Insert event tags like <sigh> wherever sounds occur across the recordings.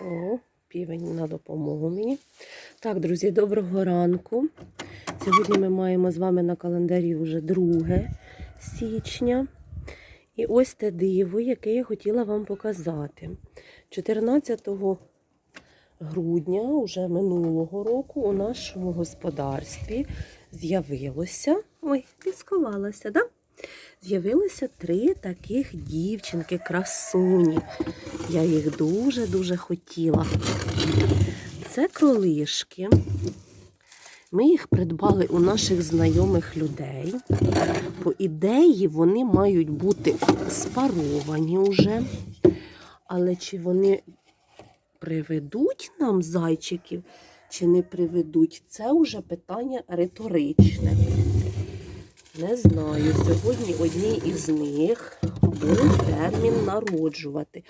О, півень на допомогу мені. Так, друзі, доброго ранку. Сьогодні ми маємо з вами на календарі вже 2 січня. І ось те диво, яке я хотіла вам показати. 14 грудня, уже минулого року, у нашому господарстві з'явилося. Ой, ти сховалася, да? З'явилося три таких дівчинки, красуні. Я їх дуже-дуже хотіла. Це кролишки. Ми їх придбали у наших знайомих людей. По ідеї, вони мають бути спаровані вже. Але чи вони приведуть нам зайчиків, чи не приведуть, це вже питання риторичне. Не знаю. Сьогодні одній із них був термін народжувати.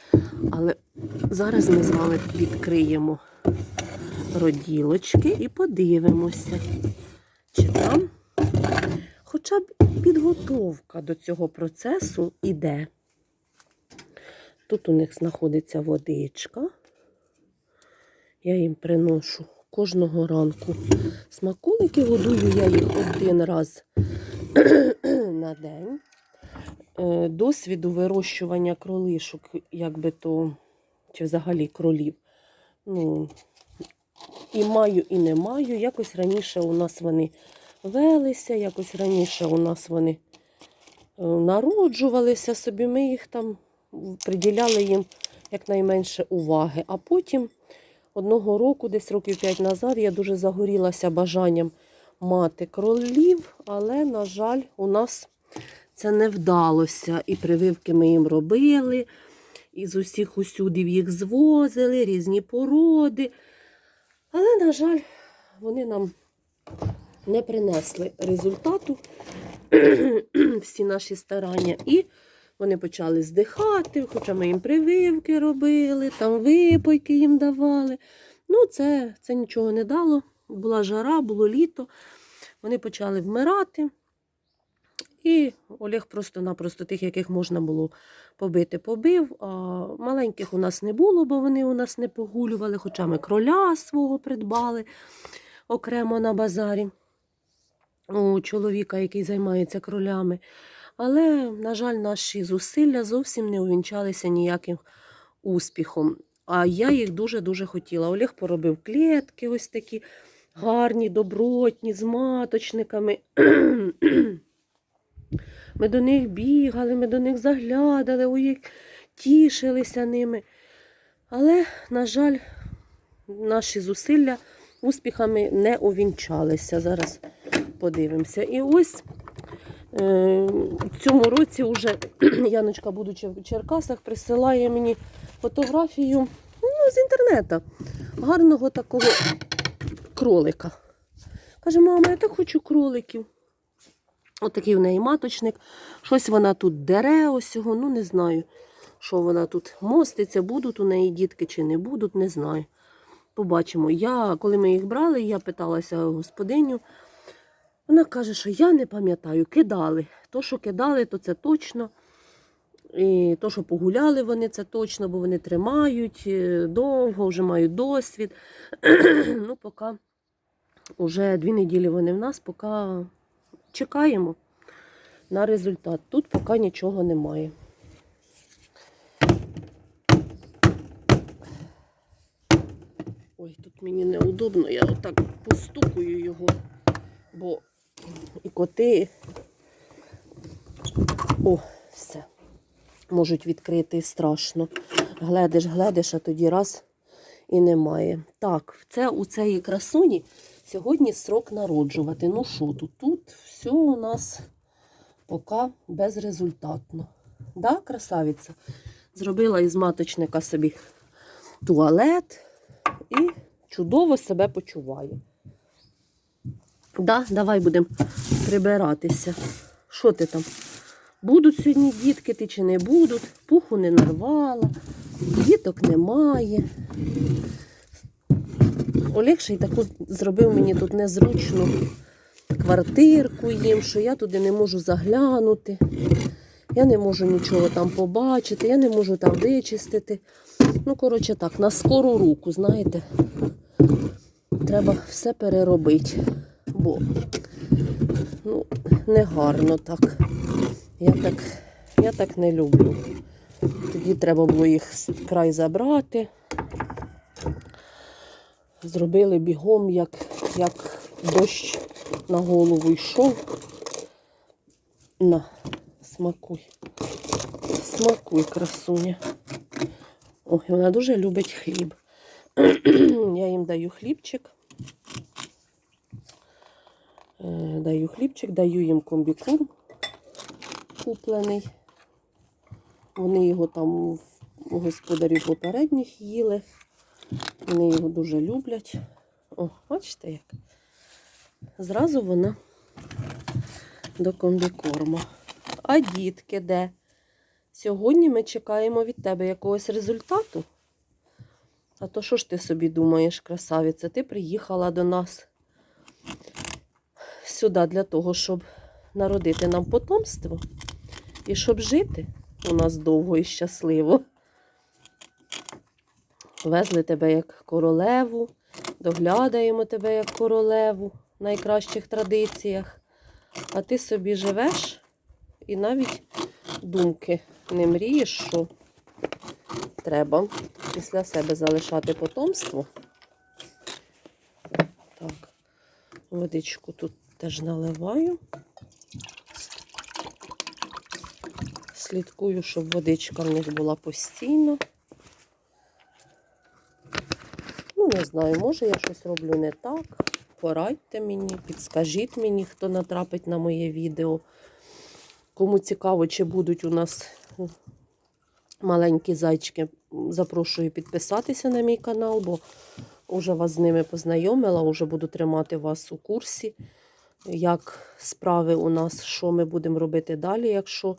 Але зараз ми з вами відкриємо роділочки і подивимося, чи там хоча б підготовка до цього процесу іде. Тут у них знаходиться водичка. Я їм приношу кожного ранку смаколики. Годую я їх один раз <clears throat> на день. Е, Досвіду вирощування кролишок, як би то, чи взагалі кролів. Ну, і маю, і не маю. Якось раніше у нас вони велися, якось раніше у нас вони е, народжувалися собі. Ми їх там приділяли їм якнайменше уваги. А потім одного року, десь років 5 назад, я дуже загорілася бажанням мати кролів, але, на жаль, у нас це не вдалося. І прививки ми їм робили, і з усіх усюдів їх звозили, різні породи. Але, на жаль, вони нам не принесли результату <clears throat> всі наші старання. І вони почали здихати, хоча ми їм прививки робили, там випойки їм давали. Ну, це, це нічого не дало. Була жара, було літо. Вони почали вмирати. І Олег просто-напросто тих, яких можна було побити, побив. А маленьких у нас не було, бо вони у нас не погулювали, хоча ми кроля свого придбали окремо на базарі у чоловіка, який займається кролями. Але, на жаль, наші зусилля зовсім не увінчалися ніяким успіхом. А я їх дуже-дуже хотіла. Олег поробив клітки ось такі гарні, добротні, з маточниками. <clears throat> Ми до них бігали, ми до них заглядали, ой, тішилися ними. Але, на жаль, наші зусилля успіхами не увінчалися. Зараз подивимося. І ось е, в цьому році вже <clears throat> Яночка, будучи в Черкасах, присилає мені фотографію ну, з інтернету гарного такого кролика. Каже, мама, я так хочу кроликів. Отакий в неї маточник. Щось вона тут дере осього, ну не знаю, що вона тут моститься, будуть у неї дітки чи не будуть, не знаю. Побачимо. Я, Коли ми їх брали, я питалася господиню. Вона каже, що я не пам'ятаю, кидали. То, що кидали, то це точно. І то, що погуляли вони, це точно, бо вони тримають е, довго, вже мають досвід. <clears throat> ну, поки вже дві неділі вони в нас, поки чекаємо на результат. Тут поки нічого немає. Ой, тут мені неудобно, я отак постукую його, бо і коти. О, все. Можуть відкрити страшно. Гледиш, гледиш, а тоді раз і немає. Так, це у цієї красуні сьогодні срок народжувати. Ну що тут? Тут все у нас поки безрезультатно. Да, красавиця? Зробила із маточника собі туалет і чудово себе почуває. Да, Давай будемо прибиратися. Що ти там? Будуть сьогодні дітки ти чи не будуть? Пуху не нарвала, діток немає. Олег ще й таку зробив мені тут незручну квартирку їм, що я туди не можу заглянути. Я не можу нічого там побачити, я не можу там вичистити. Ну, коротше так, на скору руку, знаєте, треба все переробити. Бо ну, не гарно так. Я так, я так не люблю. Тоді треба було їх край забрати. Зробили бігом, як, як дощ на голову йшов. На, смакуй. Смакуй, красуня. Ой, вона дуже любить хліб. <clears throat> Я їм даю хлібчик. Е, Даю хлібчик, даю їм комбікорм куплений. Вони його там у господарів попередніх їли. Вони його дуже люблять. О, бачите як? Зразу вона до комбікорма. А дітки де? Сьогодні ми чекаємо від тебе якогось результату. А то що ж ти собі думаєш, красавиця? Ти приїхала до нас сюди для того, щоб народити нам потомство і щоб жити у нас довго і щасливо. Везли тебе як королеву, доглядаємо тебе як королеву в найкращих традиціях. А ти собі живеш і навіть думки не мрієш, що треба після себе залишати потомство. Так, водичку тут теж наливаю. Слідкую, щоб водичка в них була постійно. Ну, не знаю, може я щось роблю не так. Порадьте мені, підскажіть мені, хто натрапить на моє відео. Кому цікаво, чи будуть у нас маленькі зайчики, запрошую підписатися на мій канал, бо вже вас з ними познайомила, вже буду тримати вас у курсі, як справи у нас, що ми будемо робити далі, якщо,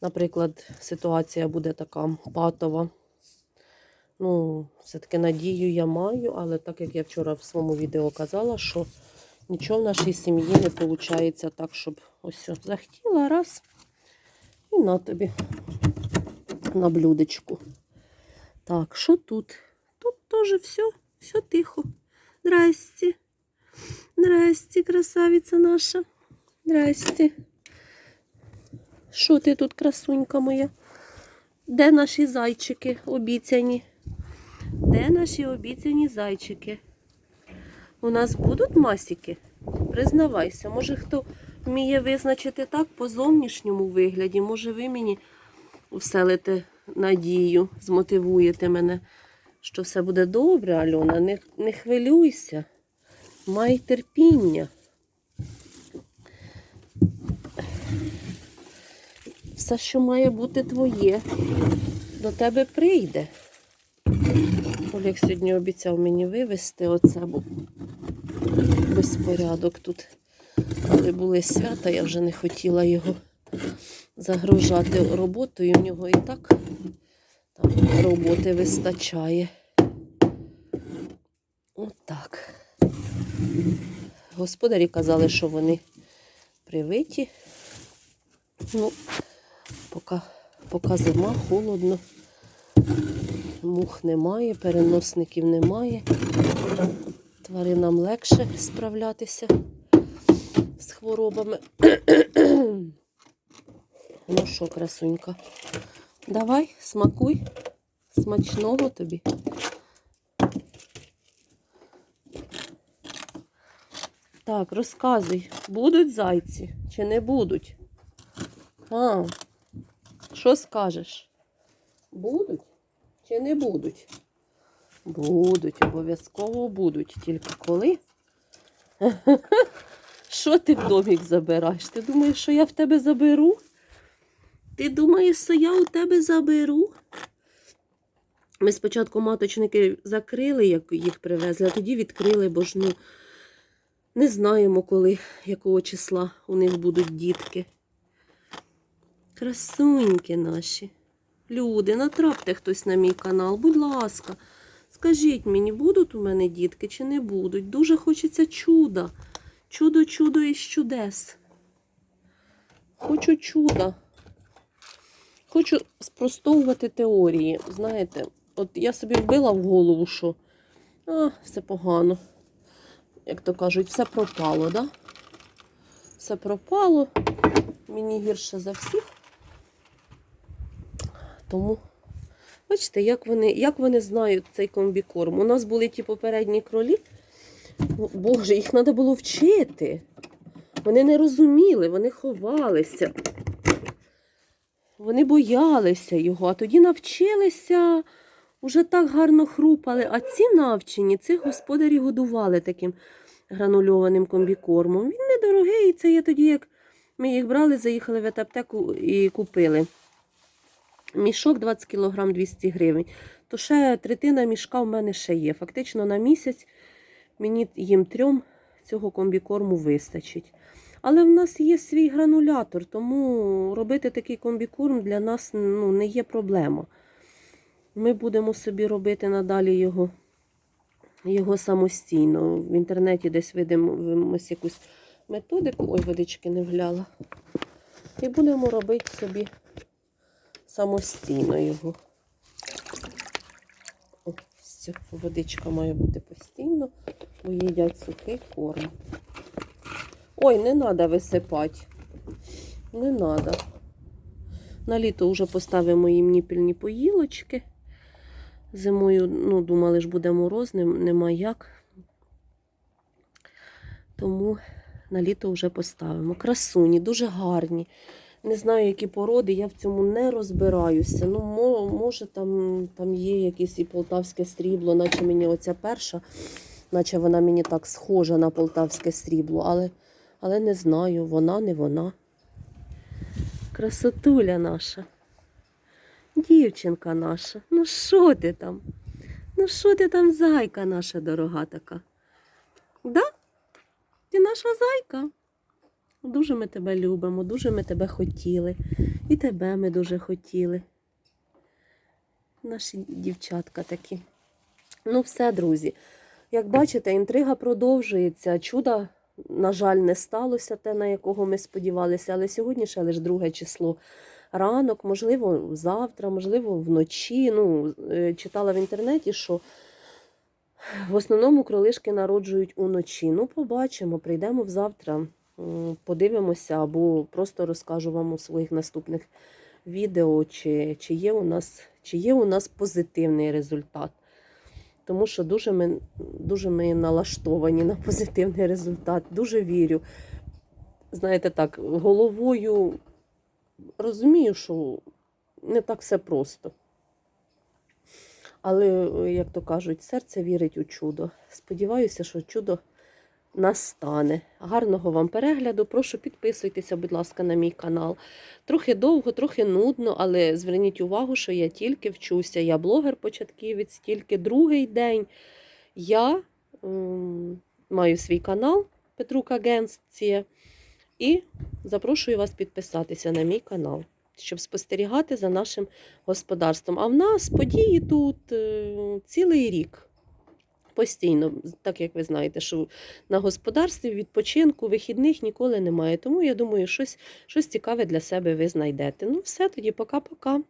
наприклад, ситуація буде така патова. Ну, все-таки надію я маю, але так як я вчора в своєму відео казала, що нічого в нашій сім'ї не виходить так, щоб ось захотіла раз і на тобі на блюдечку. Так, що тут? Тут теж все, все тихо. Здрасте. Здрасте, красавиця наша. Здрасте. Що ти тут, красунька моя? Де наші зайчики обіцяні? Де наші обіцяні зайчики? У нас будуть масіки? Признавайся, може хто вміє визначити так по зовнішньому вигляді, може ви мені вселите надію, змотивуєте мене, що все буде добре, Альона. Не, не хвилюйся, май терпіння. Все, що має бути твоє, до тебе прийде. Олег сьогодні обіцяв мені вивезти оце, бо безпорядок тут. Коли були свята, я вже не хотіла його загружати роботою. У нього і так там роботи вистачає. Отак. Господарі казали, що вони привиті. Ну, поки, поки зима, холодно. Мух немає, переносників немає. Тваринам легше справлятися з хворобами. ну що, красунька, давай, смакуй, смачного тобі. Так, розказуй, будуть зайці чи не будуть? А, що скажеш? Будуть чи не будуть? Будуть, обов'язково будуть. Тільки коли? <laughs> Що ти в домік забираєш? Ти думаєш, що я в тебе заберу? Ти думаєш, що я у тебе заберу? Ми спочатку маточники закрили, як їх привезли, а тоді відкрили, бо ж ну не знаємо, коли, якого числа у них будуть дітки. Красуньки наші. Люди, натрапте хтось на мій канал, будь ласка. Скажіть мені, будуть у мене дітки чи не будуть? Дуже хочеться чуда. Чудо, чудо із чудес. Хочу чуда. Хочу спростовувати теорії. Знаєте, от я собі вбила в голову, що а, все погано. Як то кажуть, все пропало, да? Все пропало. Мені гірше за всіх. Тому, бачите, як вони, як вони знають цей комбікорм. У нас були ті попередні кролі. Боже, їх треба було вчити. Вони не розуміли, вони ховалися. Вони боялися його, а тоді навчилися, уже так гарно хрупали. А ці навчені, цих господарі годували таким гранульованим комбікормом. Він недорогий, це є тоді, як ми їх брали, заїхали в ветаптеку і купили. Мішок 20 кг 200 гривень. То ще третина мішка в мене ще є. Фактично на місяць мені їм трьом цього комбікорму вистачить. Але в нас є свій гранулятор, тому робити такий комбікорм для нас ну, не є проблема. Ми будемо собі робити надалі його, його самостійно. В інтернеті десь видимось якусь методику. Ой, водички не вгляла. І будемо робити собі самостійно його. О, все, водичка має бути постійно, бо їдять сухий корм. Ой, не треба висипати. Не треба. На літо вже поставимо їм ніпільні поїлочки. Зимою, ну, думали ж, буде мороз, нема як. Тому на літо вже поставимо. Красуні, дуже гарні. Не знаю, які породи, я в цьому не розбираюся. Ну, може, там, там є якесь і полтавське срібло, наче мені оця перша, наче вона мені так схожа на полтавське срібло, але, але не знаю, вона не вона. Красотуля наша. Дівчинка наша. Ну що ти там? Ну що ти там, зайка наша дорога така? Да? Ти наша зайка. Дуже ми тебе любимо, дуже ми тебе хотіли. І тебе ми дуже хотіли. Наші дівчатка такі. Ну, все, друзі. Як бачите, інтрига продовжується. Чуда, на жаль, не сталося те, на якого ми сподівалися, але сьогодні ще лише друге число. Ранок, можливо, завтра, можливо, вночі. Ну, е, читала в інтернеті, що в основному кролишки народжують уночі. Ну, побачимо, прийдемо завтра, подивимося або просто розкажу вам у своїх наступних відео, чи, чи, є, у нас, чи є у нас позитивний результат. Тому що дуже ми, дуже ми налаштовані на позитивний результат. Дуже вірю. Знаєте, так, головою розумію, що не так все просто. Але, як то кажуть, серце вірить у чудо. Сподіваюся, що чудо настане. Гарного вам перегляду. Прошу підписуйтеся, будь ласка, на мій канал. Трохи довго, трохи нудно, але зверніть увагу, що я тільки вчуся. Я блогер-початківець, тільки другий день. Я м, маю свій канал Петрука Генсція. І запрошую вас підписатися на мій канал, щоб спостерігати за нашим господарством. А в нас події тут е, цілий рік. Постійно, так як ви знаєте, що на господарстві відпочинку, вихідних ніколи немає. Тому я думаю, щось, щось цікаве для себе ви знайдете. Ну, все тоді, пока-пока.